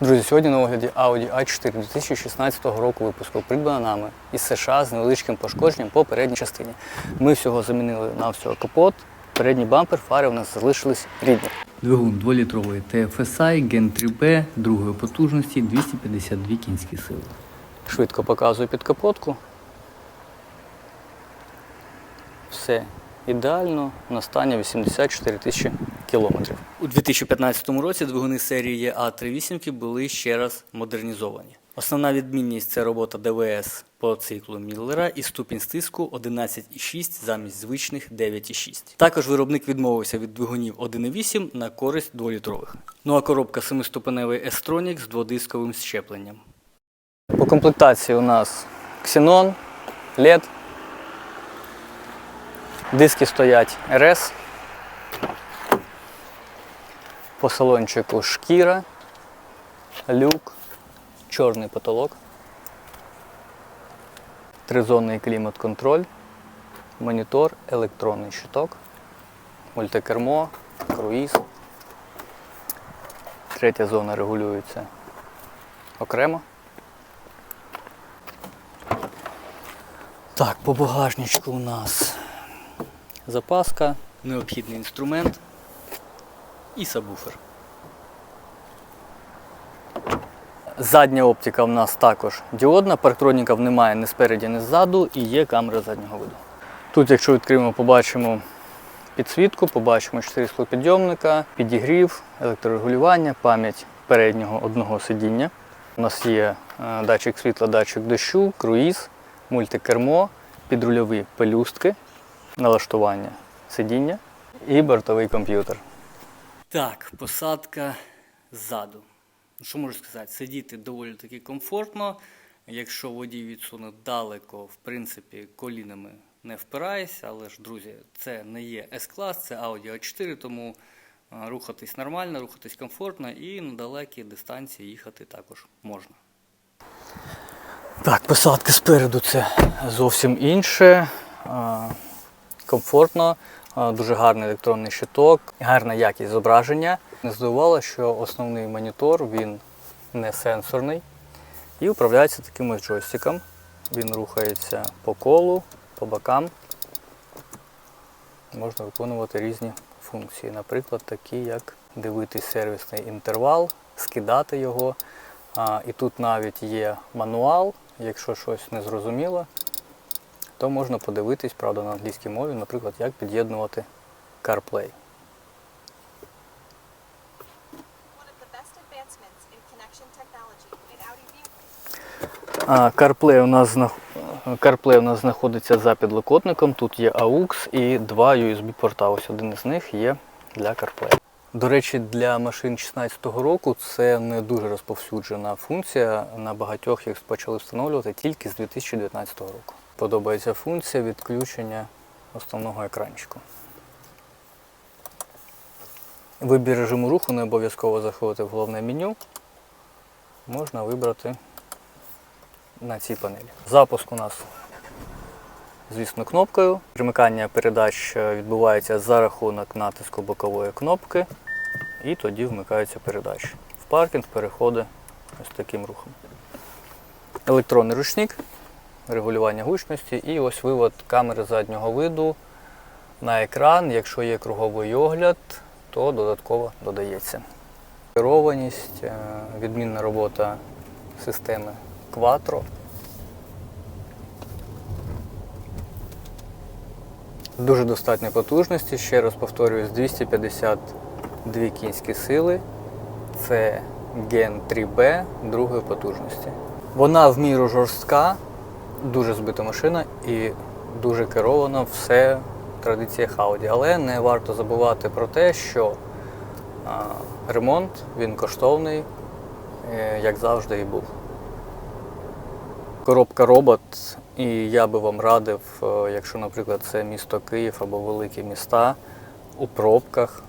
Друзі, сьогодні на огляді Audi A4 2016 року випуску придбана нами із США з невеличким пошкодженням по передній частині. Ми всього замінили на всього капот, передній бампер, фари у нас залишились рідні. Двигун 2-літровий TFSI Gen 3B другої потужності 252 кінські сили. Швидко показую під капотку. Все ідеально на стані 84 тисячі кілометрів. У 2015 році двигуни серії А38 були ще раз модернізовані. Основна відмінність це робота ДВС по циклу Міллера і ступінь стиску 11,6 замість звичних 9,6. Також виробник відмовився від двигунів 1,8 на користь 2-літрових. Ну а коробка 7-ступеневий S-Tronic з дводисковим щепленням. По комплектації у нас Xenon, LED, Диски стоять РС. По салончику шкіра, люк, чорний потолок, тризонний клімат-контроль, монітор, електронний щиток, мультикермо, круїз. Третя зона регулюється окремо. Так, по багажничку у нас запаска, необхідний інструмент і сабвуфер. Задня оптика в нас також діодна, парктроніків немає ні спереді, ні ззаду і є камера заднього виду. Тут, якщо відкриємо, побачимо підсвітку, побачимо 4 склопідйомника, підігрів, електрорегулювання, пам'ять переднього одного сидіння. У нас є е, датчик світла, датчик дощу, круїз, мультикермо, підрульові пелюстки, налаштування сидіння і бортовий комп'ютер. Так, посадка ззаду. Ну, Що можу сказати? Сидіти доволі таки комфортно. Якщо водій відсуне далеко, в принципі, колінами не впираєшся, але ж, друзі, це не є S-клас, це Audi A4, тому рухатись нормально, рухатись комфортно і на далекі дистанції їхати також можна. Так, посадка спереду це зовсім інше. Комфортно, дуже гарний електронний щиток, гарна якість зображення. Не здивувало, що основний монітор він не сенсорний і управляється таким джойстиком. Він рухається по колу, по бокам. Можна виконувати різні функції. Наприклад, такі як дивитись сервісний інтервал, скидати його. І тут навіть є мануал, якщо щось не зрозуміло, то можна подивитись, правда, на англійській мові, наприклад, як під'єднувати CarPlay. CarPlay у нас. CarPlay у нас знаходиться за підлокотником. Тут є AUX і два USB-порта. Ось один із них є для CarPlay. До речі, для машин 2016 року це не дуже розповсюджена функція. На багатьох їх почали встановлювати тільки з 2019 року. Подобається функція відключення основного екранчику. Вибір режиму руху не обов'язково заходити в головне меню. Можна вибрати на цій панелі. Запуск у нас, звісно, кнопкою. Примикання передач е, відбувається за рахунок натиску бокової кнопки, і тоді вмикаються передачі. В паркінг переходить ось таким рухом. Електронний ручник, регулювання гучності і ось вивод камери заднього виду на екран. Якщо є круговий огляд, то додатково додається. Керованість, е, відмінна робота системи Quattro. Дуже достатньо потужності, ще раз повторюю, з 252 кінські сили. Це Gen 3B другої потужності. Вона в міру жорстка, дуже збита машина і дуже керована, все в традиціях Audi. Але не варто забувати про те, що ремонт він коштовний, е, як завжди і був. Коробка робот, і я би вам радив, е, якщо, наприклад, це місто Київ або великі міста, у пробках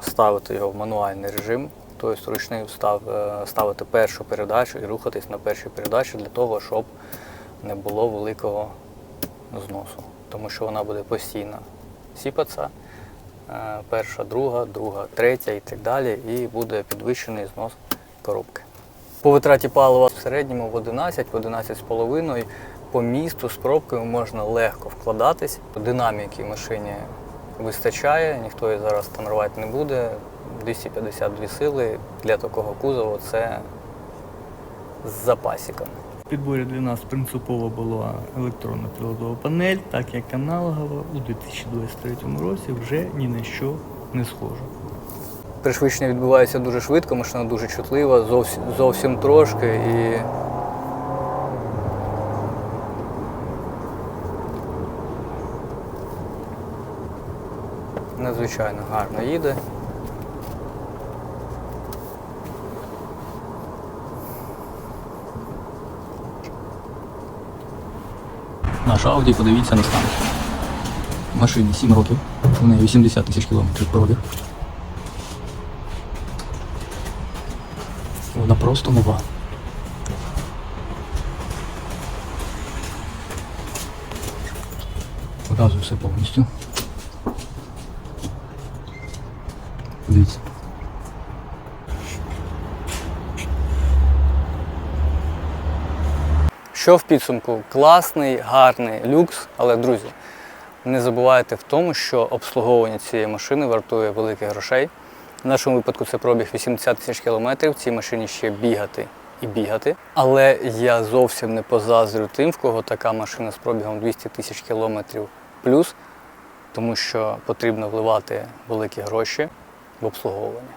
ставити його в мануальний режим, тобто ручним став, е, ставити першу передачу і рухатись на першій передачі для того, щоб не було великого зносу. Тому що вона буде постійно сіпатися. е, Перша, друга, друга, третя і так далі, і буде підвищений знос коробки. По витраті палива в середньому в 11, в 11,5 по місту з пробкою можна легко вкладатись. Динаміки машині вистачає, ніхто її зараз там рвати не буде. 252 сили для такого кузова це з запасиком. Підборі для нас принципово була електронна приладова панель, так як аналогова у 2023 році вже ні на що не схожа. Пришвидшення відбувається дуже швидко, машина дуже чутлива, зовсім, зовсім трошки і. Надзвичайно гарно їде. Наш Ауді, подивіться на стан. Машині 7 років, у неї 80 тисяч кілометрів пробіг. Вона просто нова. Показую все повністю. Що в підсумку? Класний, гарний люкс, але друзі, не забувайте в тому, що обслуговування цієї машини вартує великих грошей. В нашому випадку це пробіг 80 тисяч кілометрів. Цій машині ще бігати і бігати. Але я зовсім не позаздрю тим, в кого така машина з пробігом 200 тисяч кілометрів плюс, тому що потрібно вливати великі гроші в обслуговування.